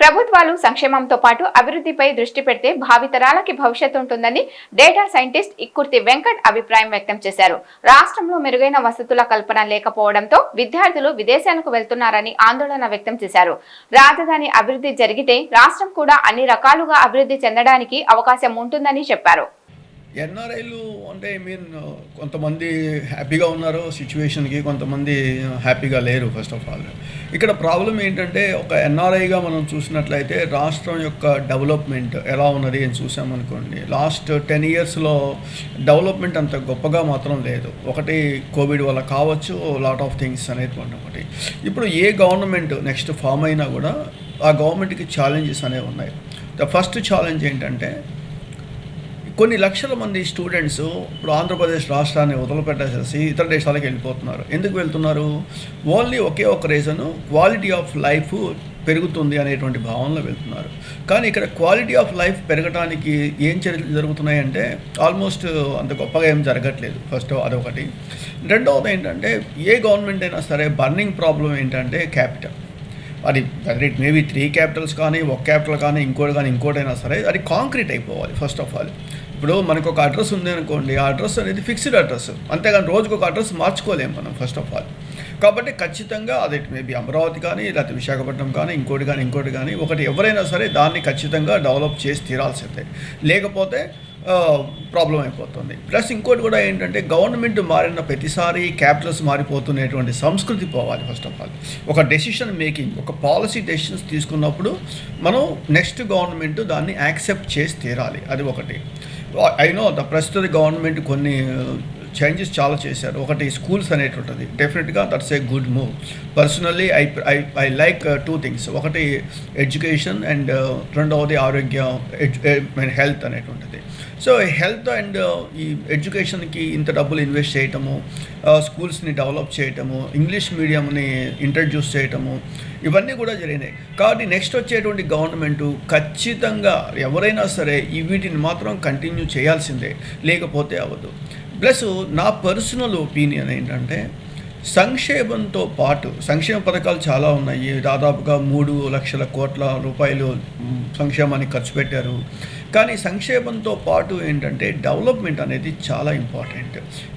ప్రభుత్వాలు సంక్షేమంతో పాటు అభివృద్ధిపై దృష్టి పెడితే భావితరాలకి భవిష్యత్తు ఉంటుందని డేటా సైంటిస్ట్ ఇక్కుర్తి వెంకట్ అభిప్రాయం వ్యక్తం చేశారు. రాష్ట్రంలో మెరుగైన వసతుల కల్పన లేకపోవడంతో విద్యార్థులు విదేశాలకు వెళ్తున్నారని ఆందోళన వ్యక్తం చేశారు. రాజధాని అభివృద్ధి జరిగితే రాష్ట్రం కూడా అన్ని రకాలుగా అభివృద్ధి చెందడానికి అవకాశం ఉంటుందని చెప్పారు. ఎన్ఆర్ఐలు అంటే ఐ మీన్ కొంతమంది హ్యాపీగా ఉన్నారు సిచ్యువేషన్కి కొంతమంది హ్యాపీగా లేరు ఫస్ట్ ఆఫ్ ఆల్ ఇక్కడ ప్రాబ్లం ఏంటంటే ఒక ఎన్ఆర్ఐగా మనం చూసినట్లయితే రాష్ట్రం యొక్క డెవలప్మెంట్ ఎలా ఉన్నది అని చూసామనుకోండి. లాస్ట్ టెన్ ఇయర్స్లో డెవలప్మెంట్ అంత గొప్పగా మాత్రం లేదు. ఒకటి కోవిడ్ వల్ల కావచ్చు లాట్ ఆఫ్ థింగ్స్ అనేటువంటి ఒకటి. ఇప్పుడు ఏ గవర్నమెంట్ నెక్స్ట్ ఫామ్ అయినా కూడా ఆ గవర్నమెంట్కి ఛాలెంజెస్ అనేవి ఉన్నాయి. ద ఫస్ట్ ఛాలెంజ్ ఏంటంటే కొన్ని లక్షల మంది స్టూడెంట్స్ ఇప్పుడు ఆంధ్రప్రదేశ్ రాష్ట్రాన్ని వదిలిపెట్టేసేసి ఇతర దేశాలకు వెళ్ళిపోతున్నారు. ఎందుకు వెళ్తున్నారు? ఓన్లీ ఒకే ఒక రీజను క్వాలిటీ ఆఫ్ లైఫ్ పెరుగుతుంది అనేటువంటి భావనలో వెళ్తున్నారు. కానీ ఇక్కడ క్వాలిటీ ఆఫ్ లైఫ్ పెరగడానికి ఏం చర్యలు జరుగుతున్నాయంటే ఆల్మోస్ట్ అంత గొప్పగా ఏం జరగట్లేదు. ఫస్ట్ అదొకటి. రెండవది ఏంటంటే ఏ గవర్నమెంట్ అయినా సరే బర్నింగ్ ప్రాబ్లం ఏంటంటే క్యాపిటల్ అది whether it maybe three capitals కానీ ఒక క్యాపిటల్ కానీ ఇంకోటి కానీ ఇంకోటైనా సరే అది కాంక్రీట్ అయిపోవాలి ఫస్ట్ ఆఫ్ ఆల్ ఇప్పుడు మనకు ఒక అడ్రస్ ఉంది అనుకోండి ఆ అడ్రస్ అనేది ఫిక్స్డ్ అడ్రస్ అంతేగాని రోజుకు ఒక అడ్రస్ మార్చుకోలేము మనం ఫస్ట్ ఆఫ్ ఆల్ కాబట్టి ఖచ్చితంగా అది మేబీ అమరావతి కానీ లేకపోతే విశాఖపట్నం కానీ ఇంకోటి కానీ ఇంకోటి కానీ ఒకటి ఎవరైనా సరే దాన్ని ఖచ్చితంగా డెవలప్ చేసి తీరాల్సిందే. లేకపోతే ప్రాబ్లం అయిపోతుంది. ప్లస్ ఇంకోటి కూడా ఏంటంటే గవర్నమెంట్ మారిన ప్రతిసారి క్యాపిటల్స్ మారిపోతున్నటువంటి సంస్కృతి పోవాలి ఫస్ట్ ఆఫ్ ఆల్ ఒక డెసిషన్ మేకింగ్ ఒక పాలసీ డెసిషన్స్ తీసుకున్నప్పుడు మనం నెక్స్ట్ గవర్నమెంట్ దాన్ని యాక్సెప్ట్ చేసి తీరాలి. అది ఒకటి. ఐ నో ద ప్రస్తుత గవర్నమెంట్ కొన్ని చేంజెస్ చాలా చేశారు. ఒకటి స్కూల్స్ అనేటువంటిది డెఫినెట్గా that's a good move personally I I I like two things ఒకటి ఎడ్యుకేషన్ అండ్ uh, రెండవది ఆరోగ్యం హెల్త్ అనేటువంటిది సో హెల్త్ అండ్ ఈ ఎడ్యుకేషన్కి ఇంత డబ్బులు ఇన్వెస్ట్ చేయటము uh, స్కూల్స్ని డెవలప్ చేయటము ఇంగ్లీష్ మీడియంని ఇంట్రడ్యూస్ చేయటము ఇవన్నీ కూడా జరిగినాయి. కాబట్టి నెక్స్ట్ వచ్చేటువంటి గవర్నమెంటు ఖచ్చితంగా ఎవరైనా సరే ఈ వీటిని మాత్రం కంటిన్యూ చేయాల్సిందే. లేకపోతే అవ్వదు. ప్లస్ నా పర్సనల్ ఒపీనియన్ ఏంటంటే సంక్షేమంతో పాటు సంక్షేమ పథకాలు చాలా ఉన్నాయి. దాదాపుగా మూడు లక్షల కోట్ల రూపాయలు సంక్షేమానికి ఖర్చు పెట్టారు. కానీ సంక్షేమంతో పాటు ఏంటంటే డెవలప్మెంట్ అనేది చాలా ఇంపార్టెంట్.